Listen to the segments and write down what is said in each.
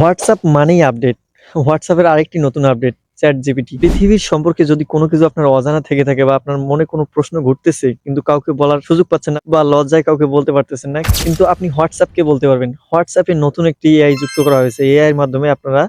WhatsApp মানেই update. হোয়াটসঅ্যাপের আরেকটি নতুন আপডেট চ্যাট জিপিটি পৃথিবীর সম্পর্কে যদি কোনো কিছু আপনার অজানা থেকে থাকে বা আপনার মনে কোনো প্রশ্ন ঘুরতেছে, কিন্তু কাউকে বলার সুযোগ পাচ্ছেন না বা লজ্জায় কাউকে বলতে পারতেছেন না, কিন্তু আপনি হোয়াটসঅ্যাপকে বলতে পারবেন। হোয়াটসঅ্যাপে নতুন একটি এআই যুক্ত করা হয়েছে। এআই এর মাধ্যমে আপনারা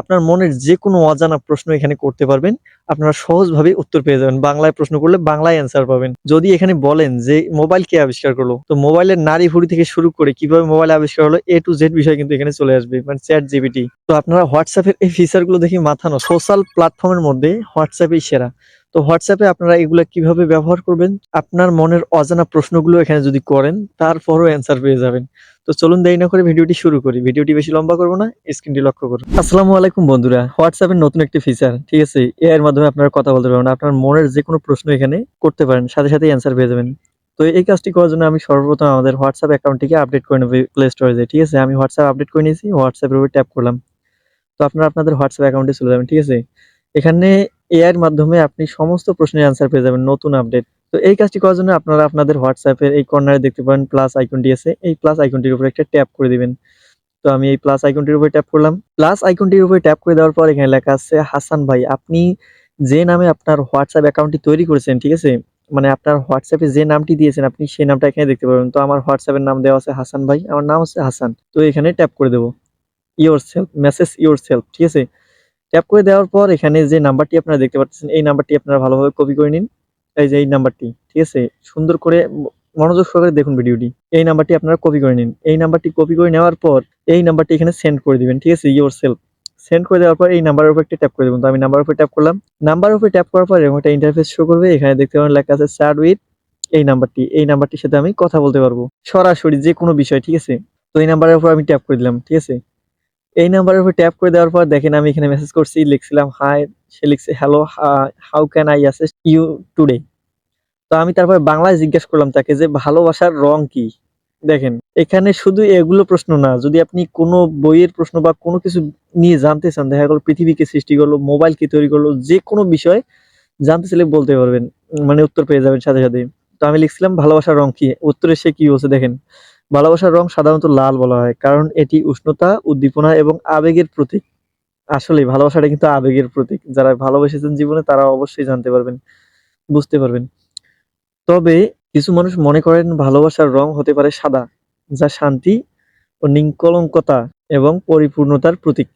আপনার মনের যে কোনো অজানা প্রশ্ন এখানে করতে পারবেন। আপনারা সহজভাবে উত্তর পেয়ে যাবেন। বাংলায় প্রশ্ন করলে বাংলায় অ্যান্সার পাবেন। যদি এখানে বলেন যে মোবাইল কে আবিষ্কার করল, তো মোবাইলের নারী ভুড়ি থেকে শুরু করে কীভাবে মোবাইল আবিষ্কার হলো এ টু জেড বিষয় কিন্তু এখানে চলে আসবে মানে চ্যাট জিবিটি তো আপনারা হোয়াটসঅ্যাপের এই ফিচারগুলো দেখি মাথা না সোশ্যাল প্ল্যাটফর্মের মধ্যে হোয়াটসঅ্যাপই সেরা। তো হোয়াটসঅ্যাপে আপনারা এগুলো কীভাবে ব্যবহার করবেন? আপনার মনের অজানা প্রশ্নগুলো এখানে যদি করেন, তারপরও অ্যান্সার পেয়ে যাবেন। তো চলুন দেরি না করে ভিডিওটি শুরু করি। ভিডিওটি বেশি লম্বা করব না, স্ক্রিনটি লক্ষ্য করুন। আসসালামু আলাইকুম বন্ধুরা, হোয়াটসঅ্যাপের নতুন একটি ফিচার ঠিক আছে? এর মাধ্যমে আপনারা কথা বলতে পারবেন, আপনার মনের যে কোনো প্রশ্ন এখানে করতে পারেন, সাথে সাথে অ্যান্সার পেয়ে যাবেন। তো এই কাজটি করার জন্য আমি সর্বপ্রথম আমাদের হোয়াটসঅ্যাপ অ্যাকাউন্টটিকে আপডেট করে নেব প্লে স্টোরেজে ঠিক আছে? আমি হোয়াটসঅ্যাপ আপডেট করে নিয়েছি, হোয়াটসঅ্যাপের উপর ট্যাপ করলাম। তো আপনারা আপনাদের হোয়াটসঅ্যাপ অ্যাকাউন্টে চলে যাবেন, ঠিক আছে? এখানে এআই এর মাধ্যমে আপনি সমস্ত প্রশ্নের অ্যান্সার পেয়ে যাবেন নতুন আপডেট তো এই কাজটি করার জন্য আপনারা আপনাদের হোয়াটসঅ্যাপের এই কর্নারে দেখতে পারেন প্লাস আইকনটি আছে। এই প্লাস আইকনটির উপর একটা ট্যাপ করে দিবেন। তো আমি এই প্লাস আইকনটির উপরে ট্যাপ করলাম। প্লাস আইকনটির উপরে ট্যাপ করে দেওয়ার পর এখানে লেখা আছে, হাসান ভাই, আপনি যে নামে আপনার হোয়াটসঅ্যাপ অ্যাকাউন্টটি তৈরি করেছেন, ঠিক আছে? মানে আপনার হোয়াটসঅ্যাপে যে নামটি দিয়েছেন, আপনি সেই নামটা এখানে দেখতে পাবেন। তো আমার হোয়াটসঅ্যাপের নাম দেওয়া আছে হাসান ভাই। আমার নাম হচ্ছে হাসান। তো এখানে ট্যাপ করে দেবো। Yourself message yourself ঠিক আছে? ট্যাপ করে দেওয়ার পর এখানে যে নাম্বারটি আপনারা দেখতে পাচ্ছেন, এই নাম্বারটি আপনারা ভালোভাবে কপি করে নিন। এই যে এই নাম্বারটি ঠিক আছে? সুন্দর করে মনোযোগ সহকারে দেখুন ভিডিওটি এই নাম্বারটি আপনারা কপি করে নিন। এই নাম্বারটি কপি করে নেওয়ার পর এই নাম্বারটি এখানে সেন্ড করে দিবেন, ঠিক আছে? ইওর সেলফ সেন্ড করে দেওয়ার পর এই নাম্বারের উপর একটা ট্যাপ করে দেবেন। তো আমি নাম্বারের উপর ট্যাপ করলাম। নাম্বার উপর ট্যাপ করার পর এরকম একটা ইন্টারফেস শো করবে। এখানে দেখতে পাবেন লেখা আছে চ্যাট উইথ এই নাম্বারটি এই নাম্বারটির সাথে আমি কথা বলতে পারব। সরাসরি যে কোনো বিষয়, ঠিক আছে? তো এই নাম্বারের উপর আমি ট্যাপ করে দিলাম, ঠিক আছে? এই নাম্বারের উপর ট্যাপ করে দেওয়ার পর দেখেন আমি এখানে মেসেজ করছি, লিখছিলাম হাই সে লিখছে hello how can I assist you today তো আমি তারপর বাংলায় জিজ্ঞেস করলাম তাকে যে ভালোবাসার রং কি? দেখেন, এখানে শুধু এগুলো প্রশ্ন না, যদি আপনি কোনো বইয়ের প্রশ্ন বা কোনো কিছু নিয়ে জানতে চান, দেখা গেলো পৃথিবীকে সৃষ্টি করল মোবাইল কি তৈরি করল, যে কোনো বিষয় জানতে চাইলে বলতে পারবেন মানে উত্তর পেয়ে যাবেন সাথে সাথে। তো আমি লিখছিলাম, ভালোবাসার রং কি? উত্তরে সে কি বলছে দেখেন, ভালোবাসার রং সাধারণত লাল বলা হয়, কারণ এটি উষ্ণতা, উদ্দীপনা এবং আবেগের প্রতীক। আসলে ভালোবাসাটা কিন্তু আবেগের প্রতীক। যারা ভালোবেসেছেন জীবনে, তারা অবশ্যই জানতে পারবেন, বুঝতে পারবেন। তবে কিছু মানুষ মনে করেন ভালোবাসার রং হতে পারে সাদা, যা শান্তি ও নিষ্কলঙ্কতা এবং পরিপূর্ণতার প্রতীক।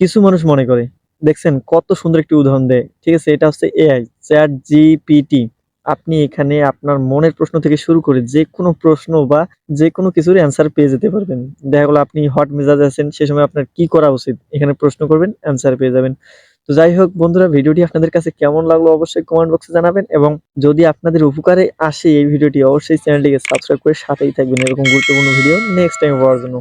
কিছু মানুষ মনে করে, দেখছেন কত সুন্দর একটি উদাহরণ দেয়। ঠিক আছে, এটা হচ্ছে এআই চ্যাট জিপিটি আপনি এখানে আপনার মনের প্রশ্ন থেকে শুরু করে যে কোনো প্রশ্ন বা যে কোনো কিছুর অ্যান্সার পেয়ে যেতে পারবেন। দেখা গেলো আপনি হট মেজাজ আছেন, সে সময় আপনার কি করা উচিত? এখানে প্রশ্ন করবেন অ্যান্সার পেয়ে যাবেন। তো যাই হোক বন্ধুরা, ভিডিওটি আপনাদের কাছে কেমন লাগল অবশ্যই কমেন্ট বক্সে জানাবেন এবং যদি আপনাদের উপকারে আসে এই ভিডিওটি, অবশ্যই চ্যানেলটিকে সাবস্ক্রাইব করে সাথেই থাকবেন। এরকম গুরুত্বপূর্ণ ভিডিও নেক্সট টাইম পাওয়ার জন্য।